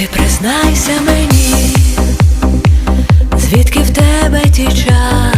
Ти признайся мені, звідки в тебе ті час.